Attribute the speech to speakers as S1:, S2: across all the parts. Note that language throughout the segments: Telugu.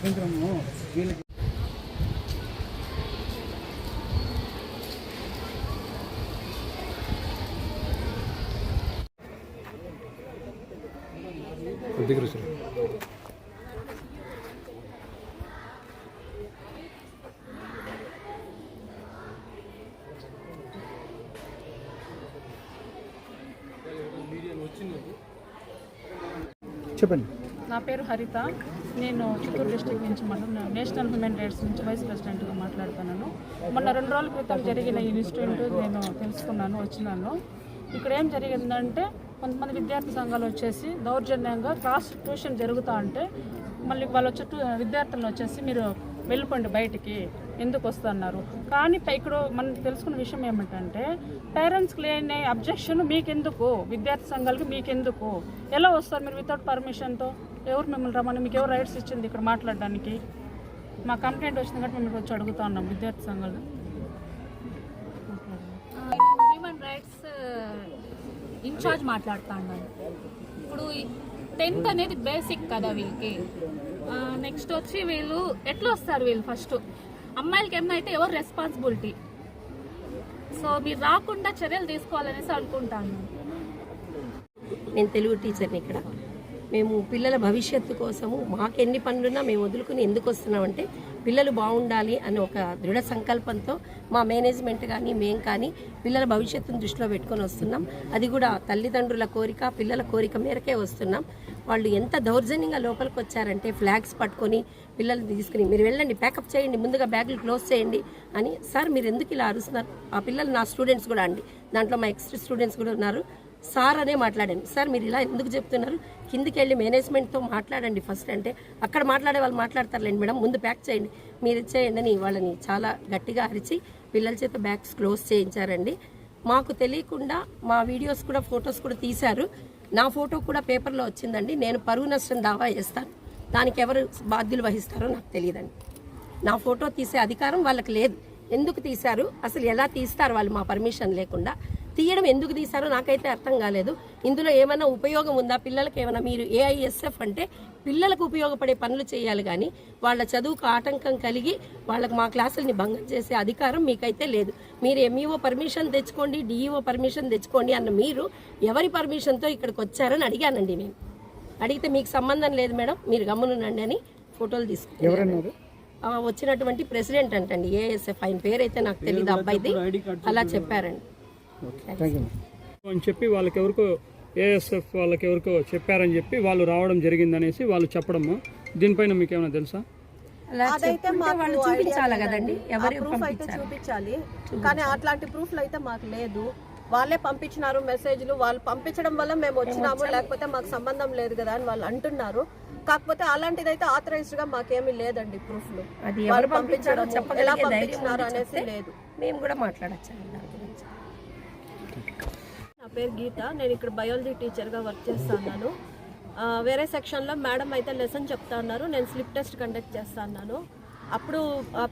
S1: స్వాతంత్రము వీళ్ళకి
S2: కొద్దిగా
S1: చెప్పండి.
S3: నా పేరు హరిత. నేను చిత్తూరు డిస్టిక్ నుంచి మన నేషనల్ హ్యూమన్ రైట్స్ నుంచి వైస్ ప్రెసిడెంట్గా మాట్లాడుతున్నాను. మొన్న రెండు రోజుల క్రితం జరిగిన ఈ ఇన్సిడెంట్ నేను తెలుసుకున్నాను వచ్చినాను. ఇక్కడ ఏం జరిగిందంటే కొంతమంది విద్యార్థి సంఘాలు వచ్చేసి దౌర్జన్యంగా క్లాస్ ట్యూషన్ జరుగుతూ ఉంటే మళ్ళీ వాళ్ళు వచ్చే విద్యార్థులను వచ్చేసి మీరు వెళ్ళిపోండి బయటికి ఎందుకు వస్తున్నారు? కానీ ఇక్కడ మనం తెలుసుకున్న విషయం ఏమిటంటే పేరెంట్స్కి లేని అబ్జెక్షన్ మీకెందుకు? విద్యార్థి సంఘాలకి మీకెందుకు? ఎలా వస్తారు మీరు వితౌట్ పర్మిషన్తో ఎవరు మిమ్మల్ని రమ్మని? మీకు ఎవరు రైట్స్ ఇచ్చింది ఇక్కడ మాట్లాడడానికి? మా కంప్లైంట్ వచ్చింది కాబట్టి మేము వచ్చి అడుగుతా ఉన్నాం విద్యార్థి సంఘాలు.
S4: హ్యూమన్ రైట్స్ ఇన్ఛార్జ్ మాట్లాడుతా ఉన్నాను. ఇప్పుడు టెన్త్ అనేది బేసిక్ కదా వీళ్ళకి. నెక్స్ట్ వచ్చి వీళ్ళు ఎట్లా వస్తారు వీళ్ళు ఫస్ట్? అమ్మాయిలకి ఏమైనా అయితే ఎవరు రెస్పాన్సిబిలిటీ సో మీరు రాకుండా చర్యలు తీసుకోవాలనేసి అనుకుంటాను.
S5: నేను తెలుగు టీచర్ని ఇక్కడ. మేము పిల్లల భవిష్యత్తు కోసము మాకు ఎన్ని పనులున్నా మేము వదులుకుని ఎందుకు వస్తున్నామంటే పిల్లలు బాగుండాలి అనే ఒక దృఢ సంకల్పంతో మా మేనేజ్మెంట్ కానీ మేం కానీ పిల్లల భవిష్యత్తును దృష్టిలో పెట్టుకొని వస్తున్నాం. అది కూడా తల్లిదండ్రుల కోరిక పిల్లల కోరిక మేరకే వస్తున్నాం. వాళ్ళు ఎంత దౌర్జన్యంగా లోపలికి వచ్చారంటే ఫ్లాగ్స్ పట్టుకొని పిల్లల్ని తీసుకుని మీరు వెళ్ళండి ప్యాకప్ చేయండి ముందుగా బ్యాగులు క్లోజ్ చేయండి అని సార్ మీరు ఎందుకు ఇలా అరుస్తున్నారు? ఆ పిల్లలు నా స్టూడెంట్స్ కూడా అండి. దాంట్లో మా ఎక్స్ స్టూడెంట్స్ కూడా ఉన్నారు. సార్ అనే మాట్లాడండి. సార్ మీరు ఇలా ఎందుకు చెప్తున్నారు? కిందికి వెళ్ళి మేనేజ్మెంట్తో మాట్లాడండి ఫస్ట్ అంటే అక్కడ మాట్లాడే వాళ్ళు మాట్లాడతారులేండి మేడం ముందు ప్యాక్ చేయండి. మీరు ఇచ్చేయండి అని వాళ్ళని చాలా గట్టిగా అరిచి పిల్లల చేత బ్యాగ్స్ క్లోజ్ చేయించారండి. మాకు తెలియకుండా మా వీడియోస్ కూడా ఫొటోస్ కూడా తీశారు. నా ఫోటో కూడా పేపర్లో వచ్చిందండి. నేను పరువు నష్టం దావా చేస్తాను. దానికి ఎవరు బాధ్యులు వహిస్తారో నాకు తెలియదండి. నా ఫోటో తీసే అధికారం వాళ్ళకి లేదు. ఎందుకు తీశారు? అసలు ఎలా తీస్తారు వాళ్ళు మా పర్మిషన్ లేకుండా? తీయడం ఎందుకు తీశారో నాకైతే అర్థం కాలేదు. ఇందులో ఏమైనా ఉపయోగం ఉందా? పిల్లలకి ఏమైనా మీరు ఏఐఎస్ఎఫ్ అంటే పిల్లలకు ఉపయోగపడే పనులు చేయాలి కానీ వాళ్ళ చదువుకు ఆటంకం కలిగి వాళ్ళకి మా క్లాసుల్ని భంగం చేసే అధికారం మీకైతే లేదు. మీరు ఎంఈఓ పర్మిషన్ తెచ్చుకోండి డిఈఓ పర్మిషన్ తెచ్చుకోండి అన్న మీరు ఎవరి పర్మిషన్తో ఇక్కడికి వచ్చారని అడిగానండి నేను. అడిగితే మీకు సంబంధం లేదు మేడం మీరు గమ్మునుండండి అని ఫోటోలు తీసుకున్నారు వచ్చినటువంటి ప్రెసిడెంట్ అంటండి ఏఎస్ఎఫ్ ఆయన పేరైతే నాకు తెలియదు అబ్బాయిది. అలా చెప్పారండి.
S6: అని చెప్పి వాళ్ళకి ఎవరికో ఏఎస్ఎఫ్ వాళ్ళకి ఎవరికో చెప్పారని చెప్పి వాళ్ళు రావడం జరిగిందనేసి వాళ్ళు చెప్పడము దీనిపైన మీకు ఏమైనా తెలుసా
S5: వాళ్ళు చూపించాలి కదండి? ఎవరు
S7: ప్రూఫ్ అయితే చూపించాలి. కానీ అట్లాంటి ప్రూఫ్లు అయితే మాకు లేదు. వాళ్ళే పంపించినారు మెసేజ్లు వాళ్ళు పంపించడం వల్ల మేము వచ్చినాము లేకపోతే మాకు సంబంధం లేదు కదా అని వాళ్ళు అంటున్నారు. కాకపోతే అలాంటిది అయితే ఆథరైజ్డ్గా మాకేమీ లేదండి ప్రూఫ్లు
S5: అది
S7: వాళ్ళు
S5: ఎవరు పంపించారో
S7: పంపించడం
S5: చెప్పగలిగే ధైర్యం
S7: పంపించినారు అనేసి లేదు.
S5: మేము కూడా మాట్లాడచ్చు
S7: పేరు గీత. నేను ఇక్కడ బయాలజీ టీచర్గా వర్క్ చేస్తున్నాను. వేరే సెక్షన్లో మేడం అయితే లెసన్ చెప్తా ఉన్నారు నేను స్లిప్ టెస్ట్ కండక్ట్ చేస్తున్నాను. అప్పుడు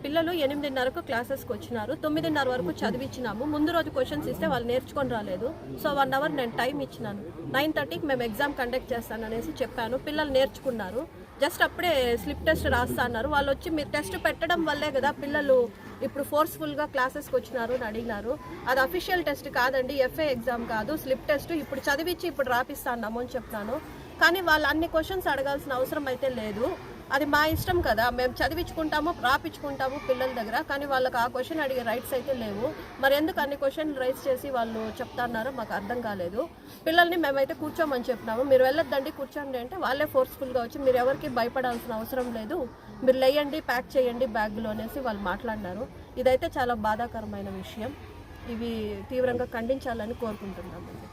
S7: పిల్లలు ఎనిమిదిన్నరకు క్లాసెస్కి వచ్చినారు. తొమ్మిదిన్నర వరకు చదివించినాము. ముందు రోజు క్వశ్చన్స్ ఇస్తే వాళ్ళు నేర్చుకొని రాలేదు. సో వన్ అవర్ నేను టైం ఇచ్చినాను. నైన్ థర్టీకి మేము ఎగ్జామ్ కండక్ట్ చేస్తాను అనేసి చెప్పాను. పిల్లలు నేర్చుకున్నారు. జస్ట్ అప్పుడే స్లిప్ టెస్ట్ రాస్తా అన్నారు. వాళ్ళు వచ్చి మీరు టెస్ట్ పెట్టడం వల్లే కదా పిల్లలు ఇప్పుడు ఫోర్స్ఫుల్గా క్లాసెస్కి వచ్చినారు అని అడిగినారు. అది అఫీషియల్ టెస్ట్ కాదండి ఎఫ్ఏ ఎగ్జామ్ కాదు. స్లిప్ టెస్ట్ ఇప్పుడు చదివించి ఇప్పుడు రాపిస్తా అన్నాము అని చెప్తాను కానీ వాళ్ళు అన్ని క్వశ్చన్స్ అడగాల్సిన అవసరం అయితే లేదు. అది మా ఇష్టం కదా. మేము చదివించుకుంటాము రాపించుకుంటాము పిల్లల దగ్గర. కానీ వాళ్ళకి ఆ క్వశ్చన్ అడిగే రైట్స్ అయితే లేవు. మరి ఎందుకు అన్ని క్వశ్చన్లు రైస్ చేసి వాళ్ళు చెప్తారన్నారో మాకు అర్థం కాలేదు. పిల్లల్ని మేమైతే కూర్చోమని చెప్పినాము. మీరు వెళ్ళొద్దండి కూర్చోండి అంటే వాళ్ళే ఫోర్స్ఫుల్గా వచ్చి మీరు ఎవరికి భయపడాల్సిన అవసరం లేదు. మీరు లేయండి ప్యాక్ చేయండి బ్యాగ్లో అనేసి వాళ్ళు మాట్లాడినారు. ఇదైతే చాలా బాధాకరమైన విషయం. ఇవి తీవ్రంగా ఖండించాలని కోరుకుంటున్నామండి.